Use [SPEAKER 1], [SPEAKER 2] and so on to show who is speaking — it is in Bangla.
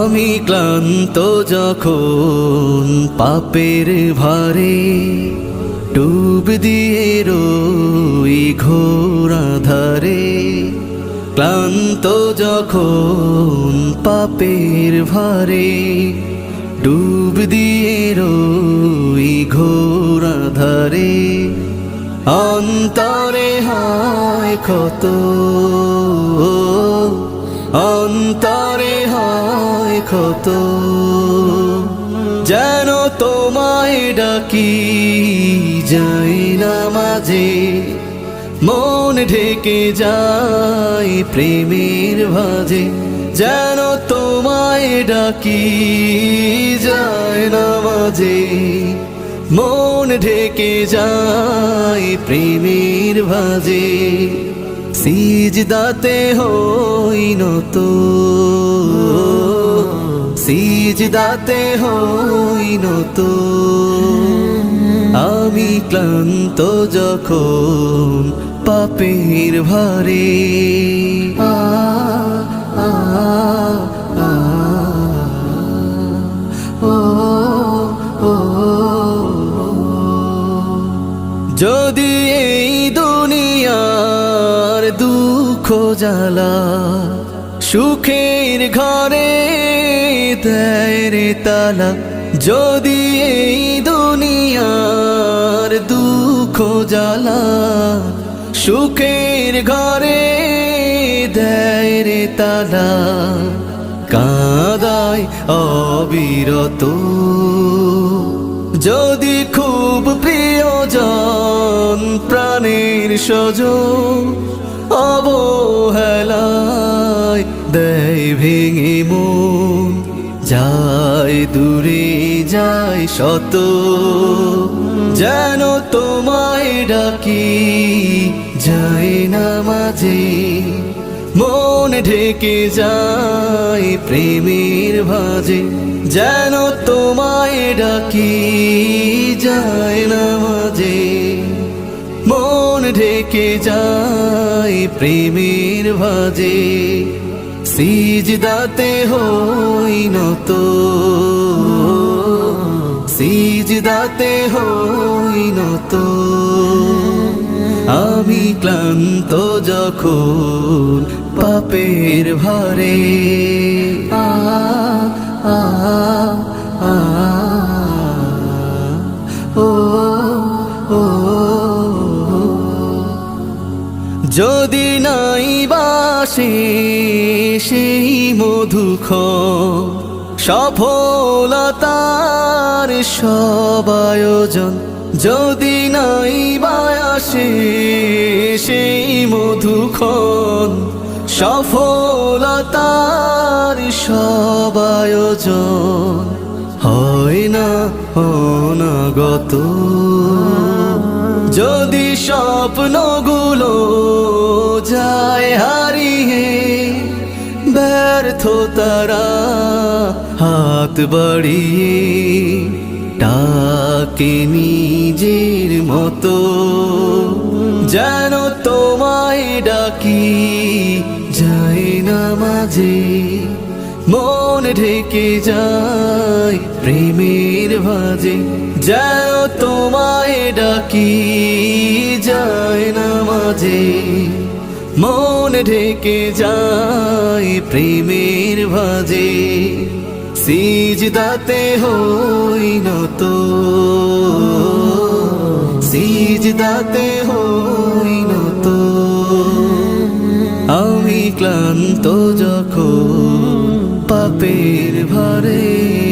[SPEAKER 1] আমি ক্লান্ত যখন পাপের ভারে ডুব দিয়ে রই ঘোর ধারে ক্লান্ত যখন পাপের ভারে ডুব দিয়ে রই ঘোর ধারে অন্তরে হয় ক্ষত, অন্তরে হয় ক্ষত যেন তোমায় ডাকি, যাই না মাঝে মন ঢেকে যায় প্রেমের ভাজে। যেন তোমায় ডাকি যায় না মাঝে মন ঢেকে যায় প্রেমের ভাজে। সিজদাতে হই নত। সিজদাতে হই নত আমি ক্লান্ত যখন পাপের ভারে। আ আ যদি এই দুনিয়ার দুঃখ জ্বালা সুখের ঘরে দেয় রে তালা, যদি এই দুনিয়ার দুঃখ জ্বালা সুখের ঘরে দেয় রে তালা, কাদায় অবিরত। যদি খুব প্রিয়জন প্রাণের সজ অবহেলায় দেয় ভেঙে মন যায়, দূরে যায় শত। যেন তোমায় ডাকি, যায় না মাঝে। মন ঢেকে যায় প্রেমের ভাজে। যেন তোমায় ডাকি, যায় না মাঝে। মন ঢেকে যায় প্রেমের ভাজে। সিজদাতে হই নত। সিজদাতে হই নত। আমি ক্লান্ত যখন পাপের ভারে। আ আ আ যদি নাই বাসে সেই মধুখ সফলতার সব আয়োজন যদি নাই বায়াসে সেই মধুখন সফলতার সব আয়োজন হয় না, অনাগত। যদি স্বপ্নগুলো যায় হারিয়ে ব্যর্থ তারা হাত বাড়িয়ে ডাকে নিজের মতো। যেন তোমায় ডাকি যায় না মাঝে, মন ঢেকে যায় প্রেমের ভাজে। যেন তোমায় ডাকি যায় না মাঝে মন ঢেকে যায় প্রেমের ভাজে। সিজদাতে হই নত। সিজদাতে হই নত। আমি ক্লান্ত যখন পাপের ভারে